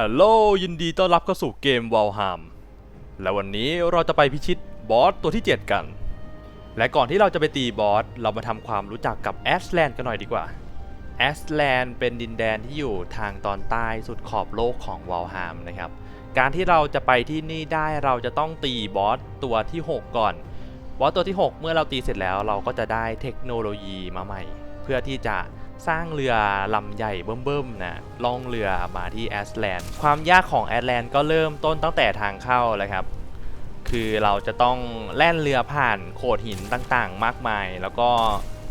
ฮัลโหลยินดีต้อนรับเข้าสู่เกมวอลฮ m และวันนี้เราจะไปพิชิตบอสตัวที่ 7 กัน และก่อนที่เราจะไปตีบอส เรามาทำความรู้จักกับแอสแลนด์กันหน่อยดีกว่าแอสแลนด์เป็นดินแดนที่อยู่ทางตอนใต้สุดขอบโลกของวอลฮ m นะครับ การที่เราจะไปที่นี่ได้เราจะต้องตีบอสตัวที่ 6 ก่อน บอสตัวที่ 6 เมื่อเราตีเสร็จแล้วเราก็จะได้เทคโนโลยีมาใหม่ เพื่อที่จะ สร้างเรือลำใหญ่เบิ่มๆนะล่องเรือมาที่แอสแลนด์ความยากของแอสแลนด์ก็เริ่มต้นตั้งแต่ทางเข้าเลยครับ คือเราจะต้องแล่นเรือผ่านโขดหินต่างๆ มากมาย แล้วก็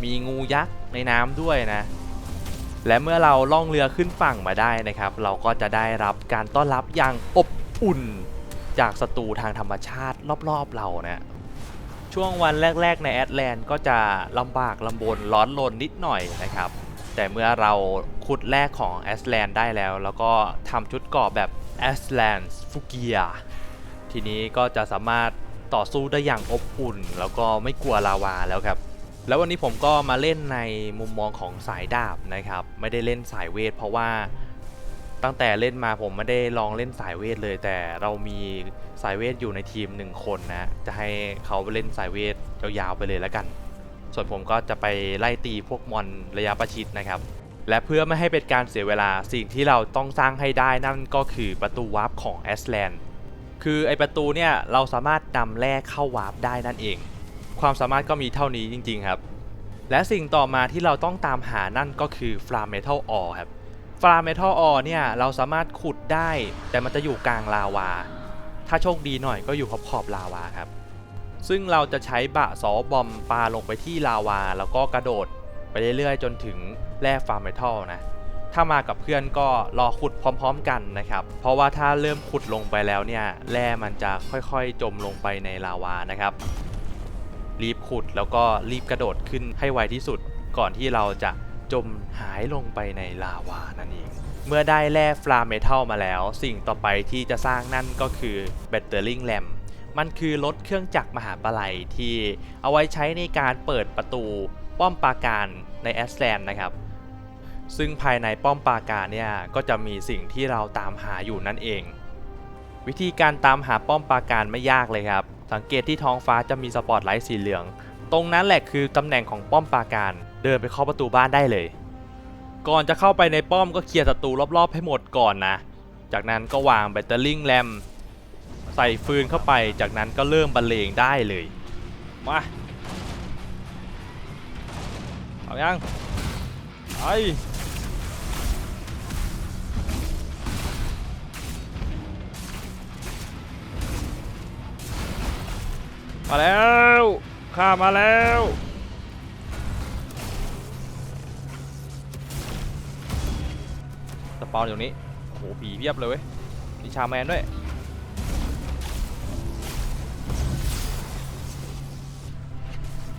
มีงูยักษ์ในน้ำด้วยนะ และเมื่อเราล่องเรือขึ้นฝั่งมาได้นะครับ เราก็จะได้รับการต้อนรับอย่างอบอุ่นจากศัตรูทางธรรมชาติรอบๆเรานะช่วงวันแรก ๆ ในแอตแลนด์ก็จะลำบากลำบนร้อนรนนิดหน่อยนะครับ แต่เมื่อเราขุดแรกของแอสแลนด์ได้แล้ว แล้วก็ทำชุดเกาะแบบแอสแลนด์ฟูเกียทีนี้ก็จะสามารถต่อสู้ได้อย่างอบอุ่น แล้วก็ไม่กลัวลาวาแล้วครับ แล้ววันนี้ผมก็มาเล่นในมุมมองของสายดาบนะครับ ไม่ได้เล่นสายเวท เพราะว่าตั้งแต่เล่นมาผมไม่ได้ลองเล่นสายเวทเลย แต่เรามีสายเวทอยู่ในทีมหนึ่งคนนะ จะให้เขาเล่นสายเวทยาวๆไปเลยแล้วกัน ส่วนผมก็จะไปไล่ตีพวกมอนระยะประชิดนะครับ และเพื่อไม่ให้เป็นการเสียเวลาสิ่งที่เราต้องสร้างให้ได้นั่นก็คือประตูวาร์ปของแอสแลนด์คือไอประตูเนี่ยเราสามารถนำแร่เข้าวาร์ปได้นั่นเอง ความสามารถก็มีเท่านี้จริง ๆครับ และสิ่งต่อมาที่เราต้องตามหานั่นก็คือฟลาเมทัลออครับฟลาเมทัลออเนี่ยเราสามารถขุดได้ แต่มันจะอยู่กลางลาวา ถ้าโชคดีหน่อยก็อยู่ขอบขอบๆลาวาครับ ซึ่งเราจะใช้บะซอบอมปาลงไปที่ลาวา แล้วก็กระโดดไปเรื่อยๆ จนถึงแร่ฟาร์เมทัลนะ ถ้ามากับเพื่อนก็รอขุดพร้อมๆกันนะครับ เพราะว่าถ้าเริ่มขุดลงไปแล้วเนี่ยแร่มันจะค่อยๆจมลงไปในลาวานะครับ รีบขุดแล้วก็รีบกระโดดขึ้นให้ไวที่สุด ก่อนที่เราจะจมหายลงไปในลาวานั่นเอง เมื่อได้แร่ฟลาเมทัลมาแล้ว สิ่งต่อไปที่จะสร้างนั่นก็คือแบตเตอร์ลิงแ a ม มันคือรถเครื่องจักรมหาปลัยที่เอาไว้ใช้ในการเปิดประตูป้อมปราการในแอสแลนด์นะครับ ซึ่งภายในป้อมปราการเนี่ยก็จะมีสิ่งที่เราตามหาอยู่นั่นเอง วิธีการตามหาป้อมปราการไม่ยากเลยครับ สังเกตที่ท้องฟ้าจะมีสปอตไลท์สีเหลือง ตรงนั้นแหละคือตำแหน่งของป้อมปราการ เดินไปเคาะประตูบ้านได้เลย ก่อนจะเข้าไปในป้อมก็เคลียร์ศัตรูรอบๆให้หมดก่อนนะ จากนั้นก็วางแบตเตอรี่แรม ใส่ฟืนเข้าไปจากนั้นก็เริ่มบรรเลงได้เลย มาเอายังไอมาแล้วข้ามาแล้วสปอนอยู่นี้โอ้โหผีเพียบเลยเว้ยมีชาแมนด้วย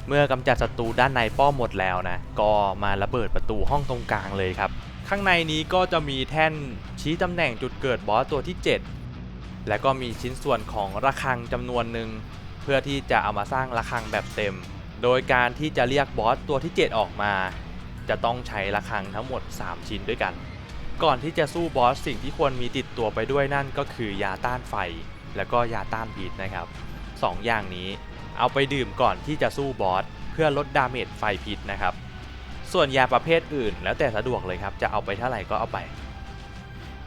เมื่อกำจัดศัตรูด้านในป้อมหมดแล้วนะ ก็มาระเบิดประตูห้องตรงกลางเลยครับ ข้างในนี้ก็จะมีแท่นชี้ตำแหน่งจุดเกิดบอสตัวที่ 7 และก็มีชิ้นส่วนของระฆังจำนวนหนึ่งเพื่อที่จะเอามาสร้างระฆังแบบเต็ม โดยการที่จะเรียกบอสตัวที่ 7 ออกมา จะต้องใช้ระฆังทั้งหมด 3 ชิ้นด้วยกัน ก่อนที่จะสู้บอสสิ่งที่ควรมีติดตัวไปด้วยนั่นก็คือยาต้านไฟ แล้วก็ยาต้านพิษนะครับสองอย่างนี้ เอาไปดื่มก่อนที่จะสู้บอสเพื่อลดดาเมจไฟพิษนะครับ ส่วนยาประเภทอื่น แล้วแต่สะดวกเลยครับ จะเอาไปเท่าไหร่ก็เอาไป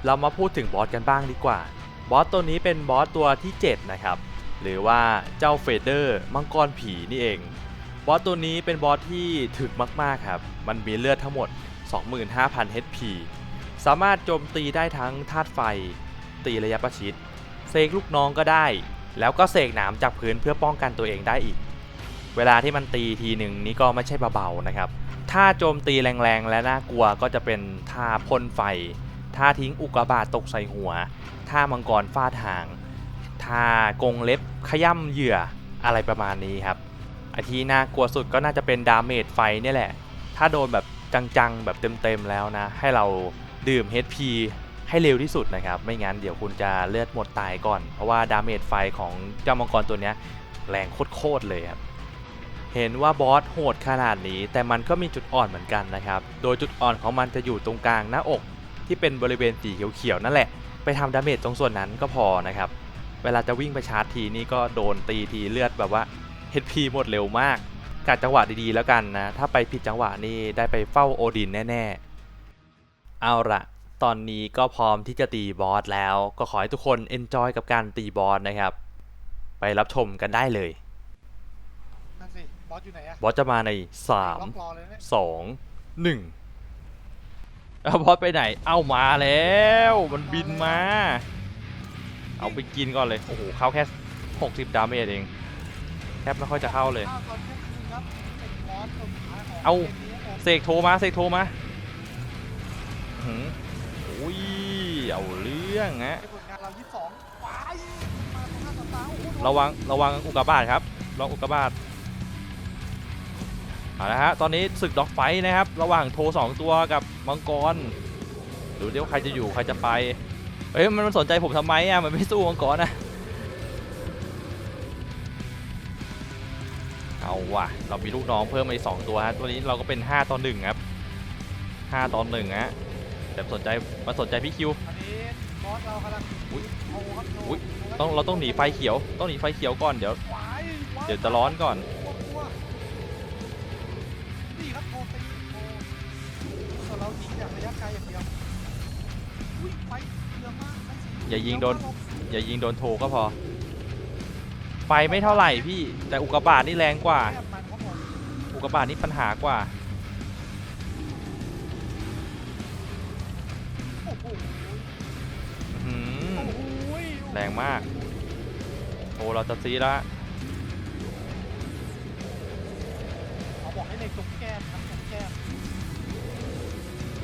เรามาพูดถึงบอสกันบ้างดีกว่า บอสตัวนี้เป็นบอสตัวที่ 7 นะครับ หรือว่าเจ้าเฟเดอร์มังกรผีนี่เอง บอสตัวนี้เป็นบอสที่ถึกมากๆครับ มันมีเลือดทั้งหมด 25,000 HP สามารถโจมตีได้ทั้งธาตุไฟ ตีระยะประชิดเสกลูกน้องก็ได้ แล้วก็เสกหนามจากพื้นเพื่อป้องกันตัวเองได้อีก เวลาที่มันตีทีหนึ่งนี่ก็ไม่ใช่เบาๆนะครับถ้าโจมตีแรงๆ และน่ากลัวก็จะเป็นท่าพ่นไฟท่าทิ้งอุกกาบาตตกใส่หัวท่ามังกรฟาดหางท่ากงเล็บขย่ำเหยื่ออะไรประมาณนี้ครับไอที่น่ากลัวสุดก็น่าจะเป็นดาเมจไฟนี่แหละ ถ้าโดนแบบจังๆ แบบเต็มๆแล้วนะ ให้เราดื่ม HP ให้เร็วที่สุดนะครับ ไม่งั้นเดี๋ยวคุณจะเลือดหมดตายก่อน เพราะว่าดาเมจไฟของเจ้ามังกรตัวนี้แรงโคตรๆเลยครับ เห็นว่าบอสโหดขนาดนี้ แต่มันก็มีจุดอ่อนเหมือนกันนะครับ โดยจุดอ่อนของมันจะอยู่ตรงกลางหน้าอก ที่เป็นบริเวณสีเขียวๆนั่นแหละ ไปทำดาเมจตรงส่วนนั้นก็พอนะครับ เวลาจะวิ่งไปชาร์จทีนี่ก็โดนตีทีเลือดแบบว่า HP หมดเร็วมากกาจังหวะดีๆแล้วกันนะ ถ้าไปผิดจังหวะนี่ได้ไปเฝ้าโอดินแน่ๆ เอาละ ตอนนี้ก็พร้อมที่จะตีบอสแล้วก็ขอให้ทุกคนเอนจอยกับการตีบอสนะครับ ไปรับชมกันได้เลย นั่นสิ บอสอยู่ไหนอะบอสจะมาใน ล็อกรอเลยเนี่ย3 2 1เอาบอสไปไหน เอามาแล้ว มันบินมา เอาไปกินก่อนเลย โอ้โห เข้าแค่ 60 ดาเมจเอง แทบไม่ค่อยจะเข้าเลยข้าวตอนเที่ยงคืนครับเป็นบอสคนสุดท้ายของเอา กมนี้ครับผมเสกโทรมา เสกโทรมาอื้อหือ อุ้ยเอาเรื่องฮะในผลงานเรายี่สิบสองไปมาตรงหน้าต่อตาโอ้โหโดนระวังระวังอุกกาบาตครับระวังอุกกาบาตเอาละฮะตอนนี้ศึกด็อกไฟท์นะครับ ระหว่างโทรสองตัวกับมังกรดูดิว่าใครจะอยู่ใครจะไปเอ้ยมันสนใจผมทำไมอะมันไม่สู้มังกรนะเอาว่ะเรามีลูกน้องเพิ่มมาอีกสองตัวฮะตัวนี้เราก็เป็น 5ต่อ1ครับ5ต่อ1ฮะ แต่สนใจมาสนใจพี่คิว อันนี้บอสเรากำลังอุ๊ยโอ้ครับโดนอุ๊ยโดนต้องเราต้องหนีไฟเขียว ต้องหนีไฟเขียวก่อนเดี๋ยววายว้ายเดี๋ยวจะร้อนก่อน กลัวกลัวนี่ครับโทรตีโทรส่วนเรายิงจากระยะไกลอย่างเดียวอุ้ยไฟเยอะมากไฟสีอย่ายิงโดนเอะมากอย่ายิงโดนโทก็พอ ไฟไม่เท่าไหร่พี่ แต่อุกกาบาตนี่แรงกว่าแทบมันครับผมอุกกาบาตนี่ปัญหากว่า รงมาก โอ้เราจะซีแล้วเขาบอกให้เล็งตรงแก้มครับตรงแก้ม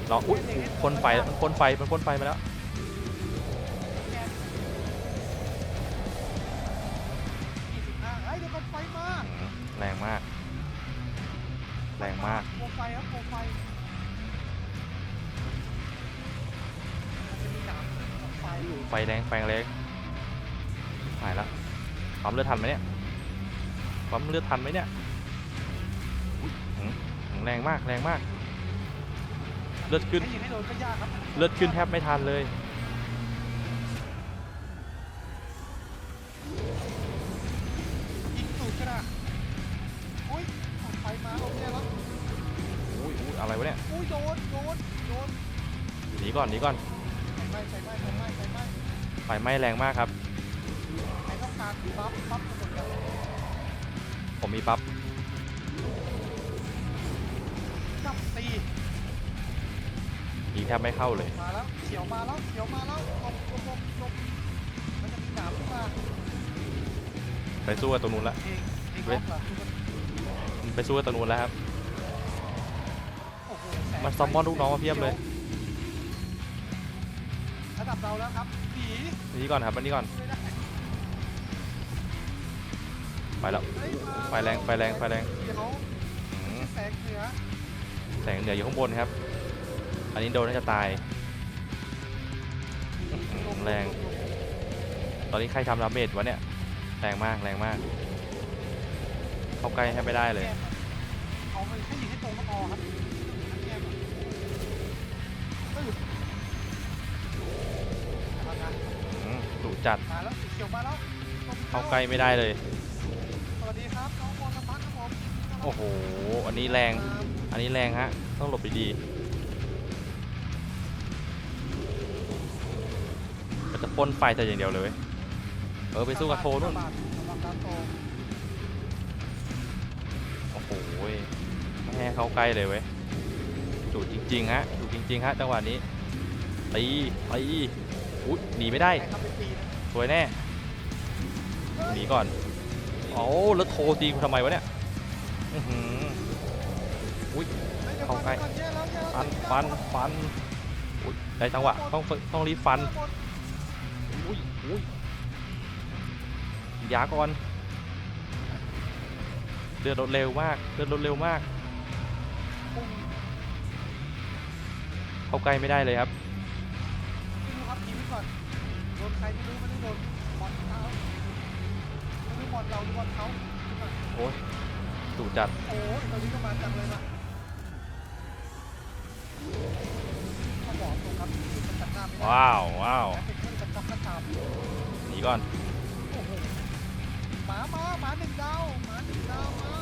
เราอุ้ยพ่นไฟมันพ่นไฟมันพ่นไฟมาแล้วแก้มยี่สิบห้าไอ้ยเดี๋ยวมันไฟมาอื้อแรงมาก แรงมาก โคมไฟครับโคมไฟมันจะมีหนามของไฟอยู่ไฟแรงไฟแรงหายแล้วปั๊มเลือดทันไหมเนี่ยปั๊มเลือดทันไหมเนี่ยอุ๊ยอื้อหือแรงมากแรงมาก เลือดขึ้นให้ยิงให้โดนก็ยากครับเลือดขึ้นแทบไม่ทันเลยยิงสูดก็ได้อุ้ยไฟมาโอเคแล้วอุ้ยอุ้ยอะไรวะเนี่ยอุ้ยโดนโดนโดนหนีก่อนหนีก่อนไฟไหม้ไฟไหม้ไฟไหม้ไฟไหม้ไฟไหม้แรงมากครับใครต้อง การบัฟบัฟกระโดดกันผมมีปั๊บจับตียิงแทบไม่เข้าเลย มาแล้วเขียวมาแล้วเขียวมาแล้วหลบหลบหลบหลบมันจะมีหนามขึ้นมาไปสู้กับตัวนู้นละ เองเองเว้ล็ย อกเหรอไปสู้กับตัวนู้นแล้วครับ โอ้โหแสงมันซัมมอนลูกน้องมาเพียบเลย ระดับเราแล้วครับผีอันนี้ก่อนครับอันนี้ก่อน ไม่ได้ ไปแล้วเฮ้ยมาไฟแรงไฟแรงไฟแรงเดี๋ยวอืมแสงเหนือแสงเหนืออยู่ข้างบนครับ อันนี้โดนน่าจะตายอืมแรง ตอนนี้ใครทำดาเมจวะเนี่ย แรงมากแรงมาก เข้าใกล้แทบไม่ได้เลย เอาไปให้ยิงให้ตรงก็พอครับอันแก้มอะเออเอาละอืมดุจัด มาแล้วสีเขียวมาแล้วเข้าใกล้ไม่ได้เลยส วัสดีครับน้องบอลพัฒน์ครับผมโอ้โห อันนี้แรง อันนี้แรงฮะ ต้องหลบดีๆมันจะพ่นไฟแต่อย่างเดียวเลยเว้ยเออไปสู้กับโทนู่นระวังการโตโอ้โหไม่ให้เข้าใกล้เลยเว้ยดุจริงๆฮะดุจริงๆฮะจังหวะนี้ตีตีอุ๊ยหนีไม่ได้ใครทำเป็นปีนะสวยแน่ หนีก่อน โอ้แล้วโทรตีกูทำไมวะเนี่ยอื้อหือฮ้ย เข้าใกล้ ฟันฟันฟันอุ๊ยได้จังหวะต้องต้องรีบฟันอุ้ยอุ้ยยาก่อนเลือดลดเร็วมากเลือดลดเร็วมาก เข้าใกล้ไม่ได้เลยครับ ไม่รู้ครับทีมไว้ก่อนโดนใครไม่รู้ไม่ได้โดน บอลเราหรือบอลเขาโอ้ยดุจัด โอ้ยตอนนี้ก็มาจังเลยมาต้องบอกตรงครับมันจัดหน้าไม่ได้ว้าวว้าวแต่เป็นเครื่องไปก่อนโอ้โหหมามาหมาหนึ่งดาวหมาหนึ่งดาวมา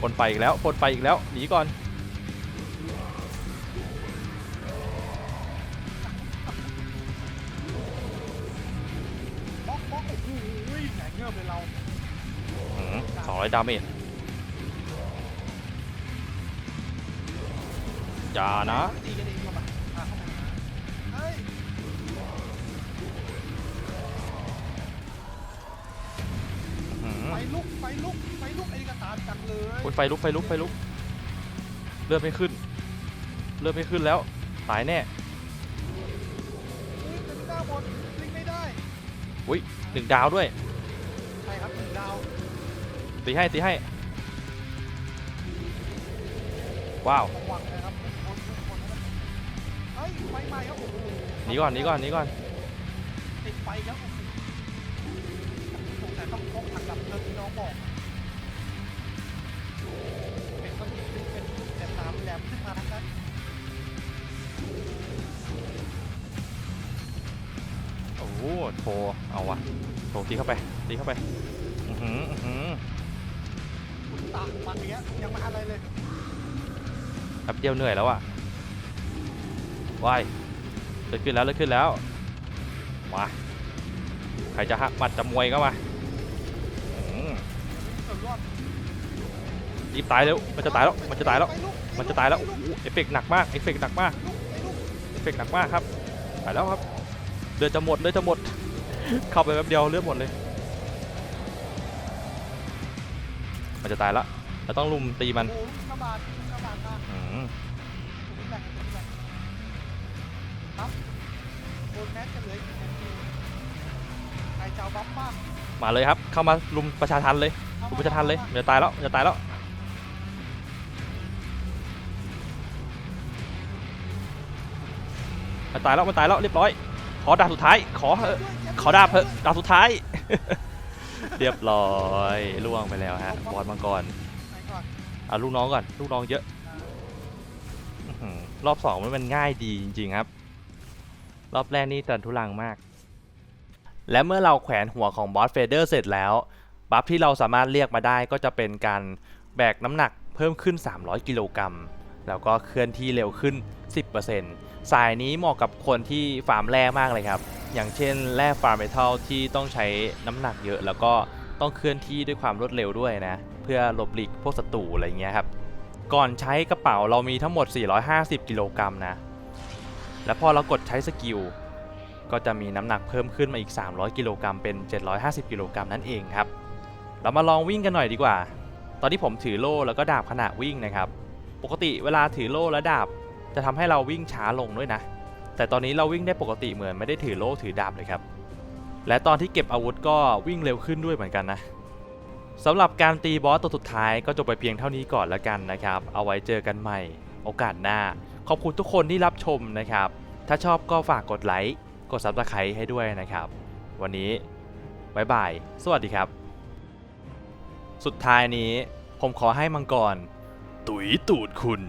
ปนไปอีกแล้วปนไปอีกแล้วหนีก่อน เงือบเลยเราสองร้อยดาเมจอย่านะตีกันเองเข้ามาอะเข้ามาหาเฮ้ยอื้อหือไฟลุกไฟลุกไฟลุกไอ้นี่กระตามจังเลยโอ้ยไฟลุกไฟลุกไฟลุกเลือดไม่ขึ้น เลือดไม่ขึ้นแล้วตายแน่อุ้ยจะไม่ได้หมดลิงไม่ได้หนึ่งดาวด้วย ใช่ครับหนึ่งดาวตีให้ตีให้ ว้าวระวังนะครับทุกคนทุกคนนะครับเฮ้ยไฟไหม้ครับโอ้โหหนีก่อนหนีก่อนหนีก่อนติดไฟครับโอ้โหสงสัยต้องพกถังดับเพลิงที่น้องบอกเป็นต้นเป็นแต่ตามแหลมขึ้นมาทั้งนั้นโอ้โหโถเอาวะโถตีเข้าไป ตีเข้าไปอือหืออื้อหือตามันอย่างเงี้ยยังไมาอะไรเลยแป๊บเดียวเหนื่อยแล้วอะว่ายเลิกขึ้นแล้วเลิกขึ้นแล้วมาใครจะหักหมัดจะมวยก็มาอื้อสุดยอดรีบตายเร็วมันจะตายแล้วมันจะตายแล้ว ไปกมันจะตายแล้วโอ้โหเอฟเฟกต์หนักมากเอฟเฟกต์หนักมากไปลุกเอฟเฟกต์หนักมากครับไปแล้วครับเลือดจะหมดเลือดจะหมด เข้าไปแป๊บเดียวเลือดหมดเลย มันจะตายแล้วเราต้องลุมตีมันโอ้โหกระบาดกระบาดมาอืมถึงแหลกถึงแหลกครับโดนแมสกันเหลยใครจะเอาบัฟบ้างมาเลยครับ เข้ามาลุมประชาทันเลยอลุมประชาทันเลยมันจะตายแล้วมันจะตายแล้วมันตายแล้วมันตายแล้วเรียบร้อย ขอดาบสุดท้าย ขอเถอะขอดาบเถอะดาบสุดท้าย เรียบร้อยล่วงไปแล้วฮะบอสมังกรไปก่อนเอาลูกน้องก่อนลูกน้องเยอะอื้อหือรอบสองมันง่ายดีจริงๆครับ รอบแรกนี่ตันทุลังมาก และเมื่อเราแขวนหัวของบอสเฟเดอร์เสร็จแล้วบัฟที่เราสามารถเรียกมาได้ก็จะเป็นการแบกน้ำหนักเพิ่มขึ้น 300 กิโลกรัม แล้วก็เคลื่อนที่เร็วขึ้น 10%สายนี้เหมาะกับคนที่ฟาร์มแร่มากเลยครับ อย่างเช่นแร่ฟาร์มเมทัลที่ต้องใช้น้ำหนักเยอะแล้วก็ต้องเคลื่อนที่ด้วยความรวดเร็วด้วยนะ เพื่อหลบหลีกพวกศัตรูอะไรเงี้ยครับ ก่อนใช้กระเป๋าเรามีทั้งหมด 450 กิโลกรัมนะ และพอเรากดใช้สกิลก็จะมีน้ำหนักเพิ่มขึ้นมาอีก 300 กิโลกรัมเป็น 750 กิโลกรัมนั่นเองครับ เรามาลองวิ่งกันหน่อยดีกว่า ตอนที่ผมถือโล่แล้วก็ดาบขณะวิ่งนะครับ ปกติเวลาถือโล่และดาบ จะทำให้เราวิ่งช้าลงด้วยนะ แต่ตอนนี้เราวิ่งได้ปกติเหมือนไม่ได้ถือโล่ถือดาบเลยครับ และตอนที่เก็บอาวุธก็วิ่งเร็วขึ้นด้วยเหมือนกันนะสำหรับการตีบอสตัวสุดท้ายก็จบไปเพียงเท่านี้ก่อนแล้วกันนะครับ เอาไว้เจอกันใหม่โอกาสหน้า ขอบคุณทุกคนที่รับชมนะครับ ถ้าชอบก็ฝากกดไลค์ กด Subscribe ให้ด้วยนะครับ วันนี้บายบาย สวัสดีครับ สุดท้ายนี้ผมขอให้มังกร ตุ๋ยตูดคุณ